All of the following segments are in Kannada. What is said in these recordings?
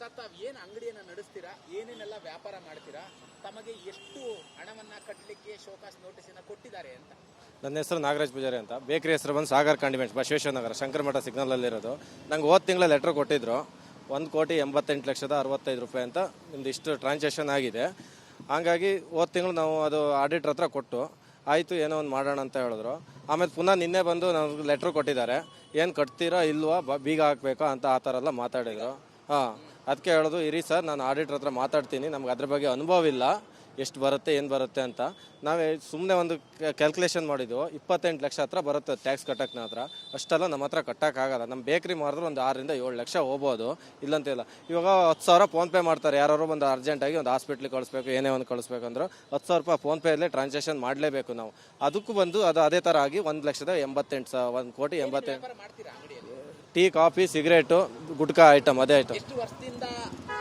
ಸರ್ ತಾವ್ ಏನ್ ಅಂಗಡಿಯನ್ನ ನಡೆಸ್ತೀರಾ? ಏನೇನೆಲ್ಲ ವ್ಯಾಪಾರ ಮಾಡ್ತೀರಾ? ತಮಗೆ ಎಷ್ಟು ಹಣವನ್ನ ಕಟ್ಟಲಿಕ್ಕೆ ಶೋಕಾಸ್ ನೋಟಿಸಿನ ಕೊಟ್ಟಿದ್ದಾರೆ ಅಂತ. ನನ್ನ ಹೆಸರು ನಾಗರಾಜ್ ಪೂಜಾರಿ ಅಂತ. ಬೇಕರಿ ಹೆಸರು ಬಂದು ಸಾಗರ್ ಕಾಂಡಿಮೆಂಟ್ಸ್ ಬಸವೇಶ್ವರ ನಗರ ಶಂಕರಮಠ ಸಿಗ್ನಲಲ್ಲಿರೋದು. ನಂಗೆ ಹೋದ ತಿಂಗಳ ಲೆಟರ್ ಕೊಟ್ಟಿದ್ರು. ಒಂದು ಕೋಟಿ ಎಂಬತ್ತೆಂಟು ಲಕ್ಷದ ಅರವತ್ತೈದು ರೂಪಾಯಿ ಅಂತ ನಿಮ್ದು ಇಷ್ಟು ಟ್ರಾನ್ಸಾಕ್ಷನ್ ಆಗಿದೆ. ಹಾಗಾಗಿ ಹೋದ ತಿಂಗಳು ನಾವು ಅದು ಆಡಿಟ್ರ್ ಹತ್ರ ಕೊಟ್ಟು ಆಯಿತು ಏನೋ ಒಂದು ಮಾಡೋಣ ಅಂತ ಹೇಳಿದ್ರು. ಆಮೇಲೆ ಪುನಃ ನಿನ್ನೆ ಬಂದು ನಮ್ಗೆ ಲೆಟ್ರ್ ಕೊಟ್ಟಿದ್ದಾರೆ. ಏನು ಕಟ್ತೀರಾ, ಇಲ್ವಾ ಬೀಗ ಹಾಕಬೇಕಾ ಅಂತ ಆ ಥರ ಎಲ್ಲ ಮಾತಾಡಿದ್ರು. ಹಾಂ ಅದಕ್ಕೆ ಹೇಳೋದು, ಇರಿ ಸರ್, ನಾನು ಆಡಿಟ್ರ್ ಹತ್ರ ಮಾತಾಡ್ತೀನಿ. ನಮ್ಗೆ ಅದ್ರ ಬಗ್ಗೆ ಅನುಭವ ಇಲ್ಲ. ಎಷ್ಟು ಬರುತ್ತೆ, ಏನು ಬರುತ್ತೆ ಅಂತ. ನಾವೇ ಸುಮ್ಮನೆ ಒಂದು ಕ್ಯಾಲ್ಕುಲೇಷನ್ ಮಾಡಿದ್ವು. ಇಪ್ಪತ್ತೆಂಟು ಲಕ್ಷ ಹತ್ರ ಬರುತ್ತೆ ಟ್ಯಾಕ್ಸ್ ಕಟ್ಟಕ್ಕೆ ಹತ್ರ. ಅಷ್ಟೆಲ್ಲ ನಮ್ಮ ಹತ್ರ ಕಟ್ಟೋಕ್ಕಾಗಲ್ಲ. ನಮ್ಮ ಬೇಕ್ರಿ ಮಾಡಿದ್ರೆ ಒಂದು ಆರರಿಂದ ಏಳು ಲಕ್ಷ ಹೋಗ್ಬೋದು. ಇಲ್ಲಂತಿಲ್ಲ. ಇವಾಗ ಹತ್ತು ಸಾವಿರ ಫೋನ್ಪೇ ಮಾಡ್ತಾರೆ. ಯಾರು ಒಂದು ಅರ್ಜೆಂಟಾಗಿ ಒಂದು ಹಾಸ್ಪಿಟ್ಲಿಗೆ ಕಳಿಸ್ಬೇಕು, ಏನೇ ಒಂದು ಕಳಿಸ್ಬೇಕಂದ್ರೆ ಹತ್ತು ಸಾವಿರ ರೂಪಾಯಿ ಫೋನ್ಪೇಯಲ್ಲೇ ಟ್ರಾನ್ಸಾಕ್ಷನ್ ಮಾಡಲೇಬೇಕು ನಾವು. ಅದಕ್ಕೂ ಬಂದು ಅದು ಅದೇ ಥರ ಆಗಿ ಒಂದು ಲಕ್ಷದ ಎಂಬತ್ತೆಂಟು ಸಾವಿರ ಒಂದು ಕೋಟಿ ಎಂಬತ್ತೆಂಟು tea coffee cigarette gutka item ಅದೇ ಐಟಮ್. ಎಷ್ಟು ವರ್ಷದಿಂದ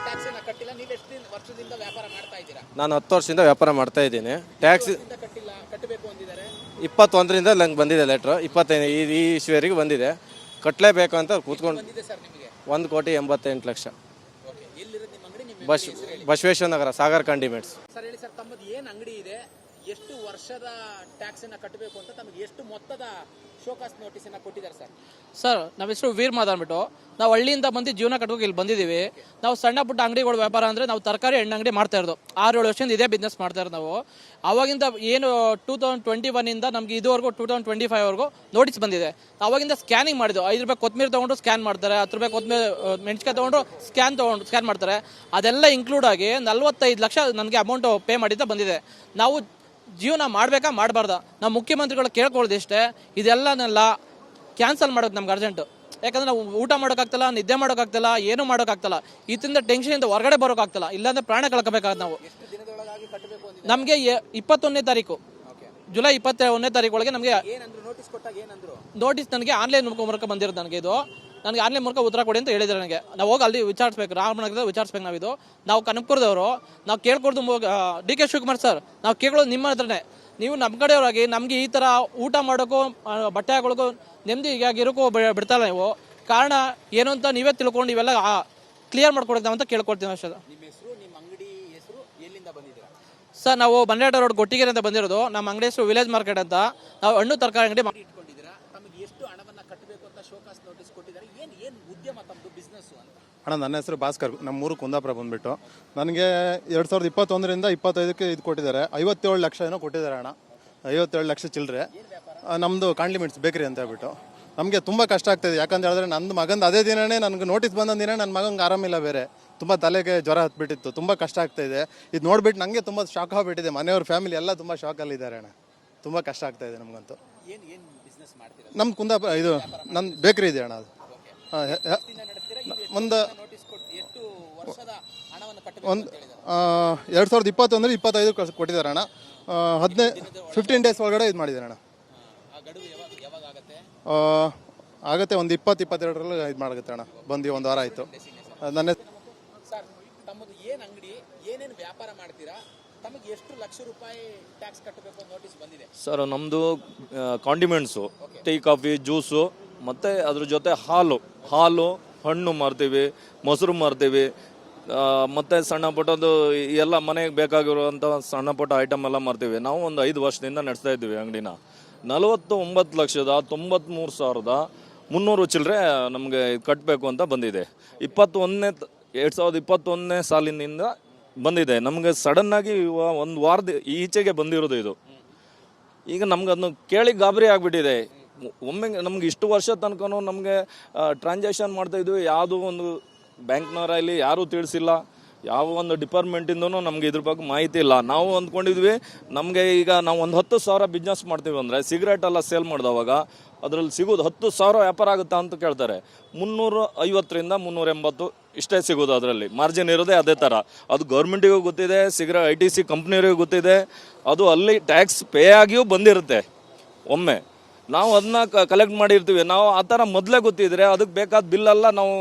ಟ್ಯಾಕ್ಸ್ ಅನ್ನ ಕಟ್ಟಿಲ್ಲ? ನೀವು ಎಷ್ಟು ದಿನ- ವರ್ಷದಿಂದ ವ್ಯಾಪಾರ ಮಾಡ್ತಾ ಇದ್ದೀರಾ? ನಾನು ಹತ್ತು ವರ್ಷದಿಂದ ವ್ಯಾಪಾರ ಮಾಡ್ತಾ ಇದ್ದೀನಿ. ಟ್ಯಾಕ್ಸ್ ಇಂದ ಕಟ್ಟಿಲ್ಲ? ಕಟ್ಟಬೇಕು ಅಂದಿದ್ದಾರೆ. ಇಪ್ಪತ್ತೊಂದರಿಂದ ನಂಗೆ ಬಂದಿದೆ ಲೆಟ್ರ್ ಇಪ್ಪತ್ತೈದು ಈ ಈ ಇಶ್ವರಿಗೆ ಬಂದಿದೆ. ಕಟ್ಟಲೇಬೇಕು ಅಂತ ಕೂತ್ಕೊಂಡು ಬಂದಿದೆ ಸರ್ ನಿಮಗೆ? ಒಂದು ಕೋಟಿ ಎಂಬತ್ತೆಂಟು ಲಕ್ಷ. ಓಕೆ ಎಲ್ಲಿರೋದು ನಿಮ್ಮ ಅಂಗಡಿ? ನಿಮ್ಮ ಬಸ್ ಬಸವೇಶ್ವರ ನಗರ ಸಾಗರ್ ಕಂಡಿಮೆಂಟ್ಸ್ ಸರ್ ಹೇಳಿ ಸರ್ ತಮ್ಮದು ಏನು ಅಂಗಡಿ ಇದೆ? ಎಷ್ಟು ವರ್ಷದ ಟ್ಯಾಕ್ಸ್ ಅನ್ನ ಕಟ್ಟಬೇಕು ಅಂತ ತಮಗೆ ಎಷ್ಟು ಮೊತ್ತದ ಶೋಕಾಸ್ ನೋಟಿಸ್ ಅನ್ನ ಕೊಟ್ಟಿದ್ದಾರೆ ಸರ್? ಸರ್, ನಮ್ಮ ಹೆಸರು ವೀರ್ ಮಾತಾಡ್ಬಿಟ್ಟು ನಾವು ಹಳ್ಳಿಯಿಂದ ಬಂದು ಜೀವನ ಕಟ್ಟೋಕೆ ಇಲ್ಲಿ ಬಂದಿದ್ದೀವಿ. ನಾವು ಸಣ್ಣ ಪುಟ್ಟ ಅಂಗಡಿಗಳು ವ್ಯಾಪಾರ ಅಂದರೆ ನಾವು ತರಕಾರಿ, ಹಣ್ಣು ಅಂಗಡಿ ಮಾಡ್ತಾ ಇರೋದು. ಆರು ಏಳು ವರ್ಷದಿಂದ ಇದೇ ಬಿಸ್ನೆಸ್ ಮಾಡ್ತಾ ಇರೋದು ನಾವು. ಅವಾಗಿಂದ ಏನು ಟೂ ತೌಸಂಡ್ ಟ್ವೆಂಟಿ ಒನ್ನಿಂದ ನಮಗೆ ಇದುವರೆಗೂ ಟೂ ತೌಸಂಡ್ ಟ್ವೆಂಟಿ ಫೈವ್ವರೆಗೂ ನೋಟಿಸ್ ಬಂದಿದೆ. ಅವಾಗಿಂದ ಸ್ಕ್ಯಾನಿಂಗ್ ಮಾಡಿದ್ದು. ಐದು ರೂಪಾಯಿ ಕೊತ್ತಂಬರಿ ತೊಗೊಂಡು ಸ್ಕ್ಯಾನ್ ಮಾಡ್ತಾರೆ, ಹತ್ತು ರೂಪಾಯಿ ಕೊತ್ತಂಬರಿ ಮೆಣಸಿಕಾಯಿ ತೊಗೊಂಡು ಸ್ಕ್ಯಾನ್ ತೊಗೊಂಡು ಸ್ಕ್ಯಾನ್ ಮಾಡ್ತಾರೆ. ಅದೆಲ್ಲ ಇನ್ಕ್ಲೂಡ್ ಆಗಿ ನಲ್ವತ್ತೈದು ಲಕ್ಷ ನನಗೆ ಅಮೌಂಟು ಪೇ ಮಾಡಿದ್ದ ಬಂದಿದೆ. ನಾವು ಜೀವನ ಮಾಡಬೇಕಾ ಮಾಡಬಾರ್ದ? ನಾವು ಮುಖ್ಯಮಂತ್ರಿಗಳು ಕೇಳ್ಕೊಳ್ಳೋದು ಇಷ್ಟೇ ಇದೆಲ್ಲನೆಲ್ಲ ಕ್ಯಾನ್ಸಲ್ ಮಾಡೋದು ನಮ್ಗೆ ಅರ್ಜೆಂಟು. ಯಾಕಂದ್ರೆ ನಾವು ಊಟ ಮಾಡೋಕ್ಕಾಗ್ತಲ್ಲ, ನಿದ್ದೆ ಮಾಡೋಕ್ಕಾಗ್ತಲ್ಲ, ಏನು ಮಾಡೋಕ್ಕಾಗ್ತಲ್ಲ. ಇದರಿಂದ ಟೆನ್ಷನಿಂದ ಹೊರಗಡೆ ಬರೋಕ್ಕಾಗ್ತಲ್ಲ. ಇಲ್ಲಾಂದ್ರೆ ಪ್ರಾಣ ಕಳ್ಕೊಬೇಕಾಗತ್ತೆ ನಾವು. ನಮಗೆ ಇಪ್ಪತ್ತೊಂದನೇ ತಾರೀಕು. ಜುಲೈ ಇಪ್ಪತ್ತೊಂದನೇ ತಾರೀಕು ಒಳಗೆ ನಮಗೆ ಏನಂದ್ರು? ನೋಟಿಸ್ ಕೊಟ್ಟಾಗ ಏನಂದ್ರು? ನೋಟಿಸ್ ನನಗೆ ಆನ್ಲೈನ್ ಮೂಲಕ ಬಂದಿರೋದು ನನಗೆ ಇದು. ನನಗೆ ಆನ್ಲೈನ್ ಮೂಲಕ ಉತ್ತರ ಕೊಡಿ ಅಂತ ಹೇಳಿದ್ರು ನನಗೆ. ನಾವು ಹೋಗಿ ಅಲ್ಲಿ ವಿಚಾರಿಸ್ಬೇಕು ರಾಮನಗರದ ವಿಚಾರಿಸ್ಬೇಕು ನಾವಿದು ನಾವು ಕನಕಪುರದವರು ನಾವು ಕೇಳ್ಕೊಡ್ದು ಡಿ ಕೆ ಶಿವಕುಮಾರ್ ಸರ್ ನಾವು ಕೇಳೋದು ನಿಮ್ಮ ಹತ್ರನೇ. ನೀವು ನಮ್ಮ ಕಡೆಯವರಾಗಿ ನಮಗೆ ಈ ಥರ ಊಟ ಮಾಡೋಕ್ಕೂ ಬಟ್ಟೆ ಹಾಕೊಳ್ಳೋಕ್ಕೂ ನೆಮ್ಮದಿಯಾಗಿ ಇರೋಕ್ಕೂ ಬಿಡ್ತಾರೆ ಬಿಡ್ತಾಯಿಲ್ಲ ನೀವು. ಕಾರಣ ಏನು ಅಂತ ನೀವೇ ತಿಳ್ಕೊಂಡು ಇವೆಲ್ಲ ಕ್ಲಿಯರ್ ಮಾಡ್ಕೊಡ್ತಾವ ಅಂತ ಕೇಳ್ಕೊಡ್ತೀವಿ ಅಷ್ಟೇ ನಿಮ್ಮ ಹೆಸರು ನಿಮ್ಮ ಅಂಗಡಿ ಹೆಸರು ಎಲ್ಲಿಂದ ಬಂದಿದ್ದೀರಾ ಸರ್ ನಾವು ಬಂಡೇಟ ರೋಡ್ ಗೊಟ್ಟಿಗೆರೆ ಅಂತ ಬಂದಿರೋದು. ನಮ್ಮ ಅಂಗಡಿ ಹೆಸರು ವಿಲೇಜ್ ಮಾರ್ಕೆಟ್ ಅಂತ. ನಾವು ಹಣ್ಣು ತರಕಾರಿ ಅಂಗಡಿ ಮಾಡಿ ಇಟ್ಕೊಂಡಿದ್ದೀರಾ? ತಮಗೆ ಎಷ್ಟು ಹಣವನ್ನ ಕಟ್ಟಬೇಕು ಅಂತ ಶೋಕಾಸ್ ನೋಟಿಸ್ ಕೊಟ್ಟಿದ್ದಾರೆ. ಏನ್ ಏನ್ ಉದ್ಯಮ ತಮ್ಮದು ಬಿಸ್ನೆಸ್ ಅಂತ? ಅಣ್ಣ ನನ್ನ ಹೆಸರು ಭಾಸ್ಕರ್. ನಮ್ಮ ಊರು ಕುಂದಾಪುರ ಬಂದ್ಬಿಟ್ಟು. ನನಗೆ ಎರಡು ಸಾವಿರದ ಇಪ್ಪತ್ತೊಂದರಿಂದ ಇಪ್ಪತ್ತೈದಕ್ಕೆ ಇದು ಕೊಟ್ಟಿದ್ದಾರೆ. ಐವತ್ತೇಳು ಲಕ್ಷ ಏನೋ ಕೊಟ್ಟಿದ್ದಾರೆ ಅಣ್ಣ. ಐವತ್ತೇಳು ಲಕ್ಷ ಚಿಲ್ಲರೆ ನಮ್ಮದು ಕಾಂಡ್ಲಿಮೆಂಟ್ಸ್ ಬೇಕ್ರಿ ಅಂತ ಹೇಳ್ಬಿಟ್ಟು. ನಮಗೆ ತುಂಬ ಕಷ್ಟ ಆಗ್ತಾಯಿದೆ ಯಾಕಂತ ಹೇಳಿದ್ರೆ ನನ್ನ ಮಗಂದು ಅದೇ ದಿನನೇ ನನಗೆ ನೋಟಿಸ್ ಬಂದ ದಿನ ನನ್ನ ಮಗಂಗೆ ಆರಾಮಿಲ್ಲ ಬೇರೆ. ತುಂಬ ತಲೆಗೆ ಜ್ವರ ಹತ್ಬಿಟ್ಟಿತ್ತು ತುಂಬ ಕಷ್ಟ ಆಗ್ತಾ ಇದೆ. ಇದು ನೋಡ್ಬಿಟ್ಟು ನನಗೆ ತುಂಬ ಶಾಕ್ ಆಗಿಬಿಟ್ಟಿದೆ ಮನೆಯವ್ರ ಫ್ಯಾಮಿಲಿ ಎಲ್ಲ ತುಂಬ ಶಾಕಲ್ಲಿದ್ದಾರೆ ಅಣ್ಣ. ತುಂಬ ಕಷ್ಟ ನಮಗಂತೂ. ಏನ್ ಬಿಸ್ನೆಸ್ ಮಾಡ್ತೀರಾ? ನಮ್ಮ ಕುಂದಾಪುರ ಇದು ನನ್ನ ಬೇಕ್ರಿ ಇದೆ ಅಣ್ಣ ಅದು. ಇದು ಒಂದು ಒಂದು ಎರಡು ಸಾವಿರದ ಇಪ್ಪತ್ತೊಂದರೆ ಇಪ್ಪತ್ತೈದು ಕೊಟ್ಟಿದ್ದಾರೆ ಅಣ್ಣ. ಹದಿನೈದು ಫಿಫ್ಟೀನ್ ಡೇಸ್ ಒಳಗಡೆ ಇದು ಮಾಡಿದ್ದಾರೆ ಅಣ್ಣ. ಆಗತ್ತೆ? ಒಂದು ಇಪ್ಪತ್ತು ಇಪ್ಪತ್ತೆರಡರಲ್ಲಿ ಇದು ಮಾಡುತ್ತೆ ಅಣ್ಣ. ಬಂದು ಒಂದು ವಾರ ಆಯಿತು. ನನ್ನ ತಮ್ಮದು ಏನು ಅಂಗಡಿ ಏನೇನು ವ್ಯಾಪಾರ ಮಾಡ್ತೀರಾ ತಮಗೆ ಎಷ್ಟು ಲಕ್ಷ ರೂಪಾಯಿ ಟ್ಯಾಕ್ಸ್ ಕಟ್ಟಬೇಕು ನೋಟಿಸ್ ಬಂದಿದೆ. ಸರ್ ನಮ್ಮದು ಕಾಂಡಿಮೆಂಟ್ಸ್ ಟೀ ಕಾಫಿ ಜ್ಯೂಸು ಮತ್ತು ಅದ್ರ ಜೊತೆ ಹಾಲು ಹಾಲು ಹಣ್ಣು ಮಾರ್ತೀವಿ ಮೊಸರು ಮಾರ್ತೀವಿ ಮತ್ತೆ ಸಣ್ಣ ಪುಟ್ಟದು ಎಲ್ಲ ಮನೆಗೆ ಬೇಕಾಗಿರುವಂಥ ಸಣ್ಣ ಪುಟ್ಟ ಐಟಮ್ ಎಲ್ಲ ಮಾರ್ತೀವಿ. ನಾವು ಒಂದು ಐದು ವರ್ಷದಿಂದ ನಡೆಸ್ತಾ ಇದ್ದೀವಿ ಅಂಗಡಿನ. ನಲವತ್ತು ಒಂಬತ್ತು ಲಕ್ಷದ ತೊಂಬತ್ತ್ಮೂರು ಸಾವಿರದ ಮುನ್ನೂರು ಚಿಲ್ಲರೆ ನಮಗೆ ಕಟ್ಟಬೇಕು ಅಂತ ಬಂದಿದೆ. ಇಪ್ಪತ್ತೊಂದನೇ ಎರಡು ಸಾವಿರದ ಇಪ್ಪತ್ತೊಂದನೇ ಸಾಲಿನಿಂದ ಬಂದಿದೆ. ನಮಗೆ ಸಡನ್ನಾಗಿ ಒಂದು ವಾರದ ಈಚೆಗೆ ಬಂದಿರೋದು ಇದು. ಈಗ ನಮ್ಗೆ ಅದನ್ನು ಕೇಳಿ ಗಾಬರಿ ಆಗಿಬಿಟ್ಟಿದೆ. ಒಮ್ಮೆ ನಮ್ಗೆ ಇಷ್ಟು ವರ್ಷ ತನಕ ನಮಗೆ ಟ್ರಾನ್ಸಾಕ್ಷನ್ ಮಾಡ್ತಾ ಇದ್ವಿ. ಯಾವುದೋ ಒಂದು ಬ್ಯಾಂಕ್ನವರಲ್ಲಿ ಯಾರೂ ತಿಳಿಸಿಲ್ಲ. ಯಾವ ಒಂದು ಡಿಪಾರ್ಟ್ಮೆಂಟಿಂದನೂ ನಮ್ಗೆ ಇದ್ರ ಬಗ್ಗೆ ಮಾಹಿತಿ ಇಲ್ಲ. ನಾವು ಅಂದ್ಕೊಂಡಿದ್ವಿ, ನಮಗೆ ಈಗ ನಾವು ಒಂದು ಹತ್ತು ಸಾವಿರ ಬಿಸ್ನೆಸ್ ಮಾಡ್ತೀವಿ ಅಂದರೆ ಸಿಗರೇಟ್ ಎಲ್ಲ ಸೇಲ್ ಮಾಡಿದವಾಗ ಅದರಲ್ಲಿ ಸಿಗೋದು ಹತ್ತು ಸಾವಿರ ವ್ಯಾಪಾರ ಆಗುತ್ತಾ ಅಂತ ಕೇಳ್ತಾರೆ. ಮುನ್ನೂರ ಐವತ್ತರಿಂದ ಮುನ್ನೂರ ಎಂಬತ್ತು ಇಷ್ಟೇ ಸಿಗೋದು ಅದರಲ್ಲಿ. ಮಾರ್ಜಿನ್ ಇರೋದೇ ಅದೇ ಥರ ಅದು ಗೌರ್ಮೆಂಟಿಗೂ ಗೊತ್ತಿದೆ, ಸಿಗರ ಐ ಟಿ ಸಿ ಕಂಪ್ನಿಯವರಿಗೂ ಗೊತ್ತಿದೆ. ಅದು ಅಲ್ಲಿ ಟ್ಯಾಕ್ಸ್ ಪೇ ಆಗಿಯೂ ಬಂದಿರುತ್ತೆ ಒಮ್ಮೆ. ನಾವು ಅದನ್ನ ಕಲೆಕ್ಟ್ ಮಾಡಿರ್ತೀವಿ. ನಾವು ಆ ಥರ ಮೊದಲೇ ಗೊತ್ತಿದ್ರೆ ಅದಕ್ಕೆ ಬೇಕಾದ ಬಿಲ್ಲೆಲ್ಲ ನಾವು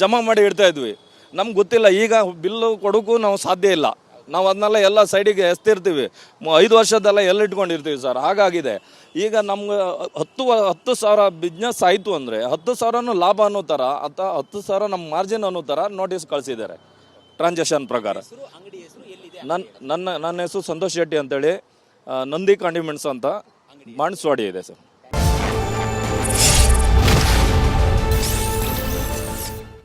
ಜಮಾ ಮಾಡಿ ಇಡ್ತಾ ಇದ್ವಿ. ನಮ್ಗೆ ಗೊತ್ತಿಲ್ಲ, ಈಗ ಬಿಲ್ಲು ಕೊಡೋಕ್ಕೂ ನಾವು ಸಾಧ್ಯ ಇಲ್ಲ. ನಾವು ಅದನ್ನೆಲ್ಲ ಎಲ್ಲ ಸೈಡಿಗೆ ಎಸ್ತಿರ್ತೀವಿ. ಐದು ವರ್ಷದೆಲ್ಲ ಎಲ್ಲಿ ಇಟ್ಕೊಂಡಿರ್ತೀವಿ ಸರ್? ಹಾಗಾಗಿದೆ. ಈಗ ನಮ್ಗೆ ಹತ್ತು ಹತ್ತು ಸಾವಿರ ಬಿಸ್ನೆಸ್ ಆಯಿತು ಅಂದರೆ ಹತ್ತು ಸಾವಿರನೂ ಲಾಭ ಅನ್ನೋ ಥರ ಅಥವಾ ಹತ್ತು ಸಾವಿರ ನಮ್ಮ ಮಾರ್ಜಿನ್ ಅನ್ನೋ ಥರ ನೋಟಿಸ್ ಕಳಿಸಿದ್ದಾರೆ ಟ್ರಾನ್ಸಾಕ್ಷನ್ ಪ್ರಕಾರ. ನನ್ನ ನನ್ನ ನನ್ನ ಹೆಸರು ಸಂತೋಷ್ ಶೆಟ್ಟಿ ಅಂತೇಳಿ ನಂದಿ ಕಾಂಡಿಮೆಂಟ್ಸ್ ಅಂತ, ಮಾಣಿಸ್ವಾಡಿ ಇದೆ ಸರ್.